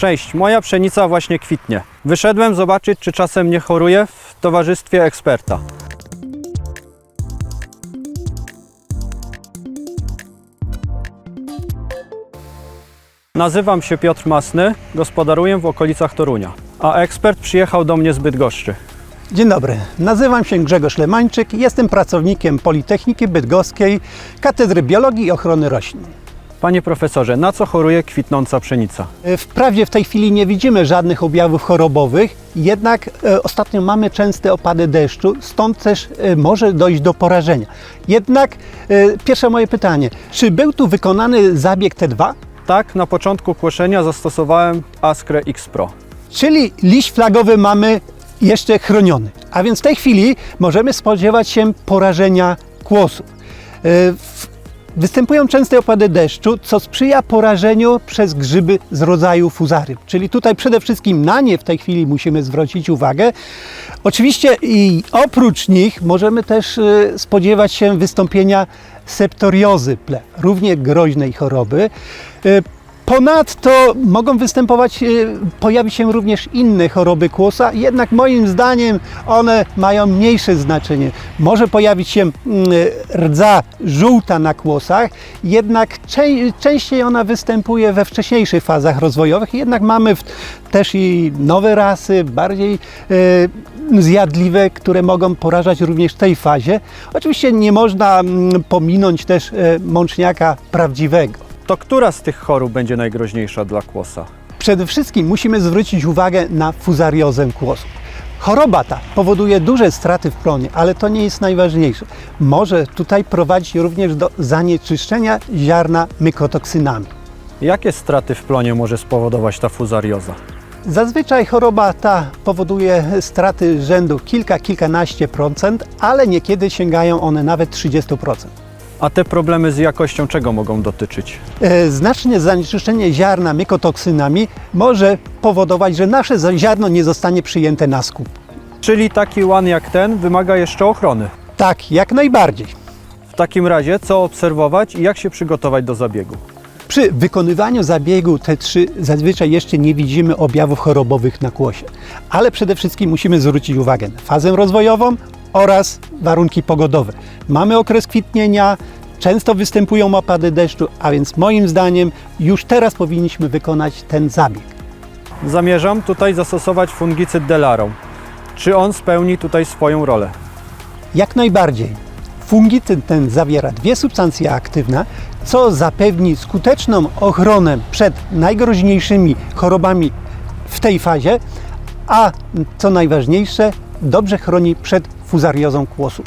Cześć, moja pszenica właśnie kwitnie. Wyszedłem zobaczyć, czy czasem nie choruje w towarzystwie eksperta. Nazywam się Piotr Masny, gospodaruję w okolicach Torunia, a ekspert przyjechał do mnie z Bydgoszczy. Dzień dobry, nazywam się Grzegorz Lemańczyk, jestem pracownikiem Politechniki Bydgoskiej, Katedry Biologii i Ochrony Roślin. Panie profesorze, na co choruje kwitnąca pszenica? E, Wprawdzie w tej chwili nie widzimy żadnych objawów chorobowych, jednak e, ostatnio mamy częste opady deszczu, stąd też e, może dojść do porażenia. Jednak pierwsze moje pytanie, czy był tu wykonany zabieg T2? Tak, na początku kłoszenia zastosowałem Askrę X Pro. Czyli liść flagowy mamy jeszcze chroniony. A więc w tej chwili możemy spodziewać się porażenia kłosów. W- Występują częste opady deszczu, co sprzyja porażeniu przez grzyby z rodzaju fuzarium. Czyli tutaj przede wszystkim na nie w tej chwili musimy zwrócić uwagę. Oczywiście i oprócz nich możemy też e, spodziewać się wystąpienia septoriozy ple, równie groźnej choroby. Ponadto mogą występować, e, pojawić się również inne choroby kłosa, jednak moim zdaniem one mają mniejsze znaczenie. Może pojawić się mm, rdza żółta na kłosach, jednak czę- częściej ona występuje we wcześniejszych fazach rozwojowych, jednak mamy też i nowe rasy, bardziej e, zjadliwe, które mogą porażać również w tej fazie. Oczywiście nie można mm, pominąć też e, mączniaka prawdziwego. To która z tych chorób będzie najgroźniejsza dla kłosa? Przede wszystkim musimy zwrócić uwagę na fuzariozę kłosów. Choroba ta powoduje duże straty w plonie, ale to nie jest najważniejsze. Może tutaj prowadzić również do zanieczyszczenia ziarna mykotoksynami. Jakie straty w plonie może spowodować ta fuzarioza? Zazwyczaj choroba ta powoduje straty rzędu kilka, kilkanaście procent, ale niekiedy sięgają one nawet 30%. A te problemy z jakością czego mogą dotyczyć? E, Znaczne zanieczyszczenie ziarna mykotoksynami może powodować, że nasze ziarno nie zostanie przyjęte na skup. Czyli taki łan jak ten wymaga jeszcze ochrony. Tak, jak najbardziej. W takim razie co obserwować i jak się przygotować do zabiegu? Przy wykonywaniu zabiegu T3 zazwyczaj jeszcze nie widzimy objawów chorobowych na kłosie, ale przede wszystkim musimy zwrócić uwagę na fazę rozwojową oraz warunki pogodowe. Mamy okres kwitnienia, często występują opady deszczu, a więc moim zdaniem już teraz powinniśmy wykonać ten zabieg. Zamierzam tutaj zastosować fungicyd Delaron. Czy on spełni tutaj swoją rolę? Jak najbardziej. Fungicyd ten zawiera dwie substancje aktywne, co zapewni skuteczną ochronę przed najgroźniejszymi chorobami w tej fazie, a co najważniejsze, dobrze chroni przed fuzariozą kłosów.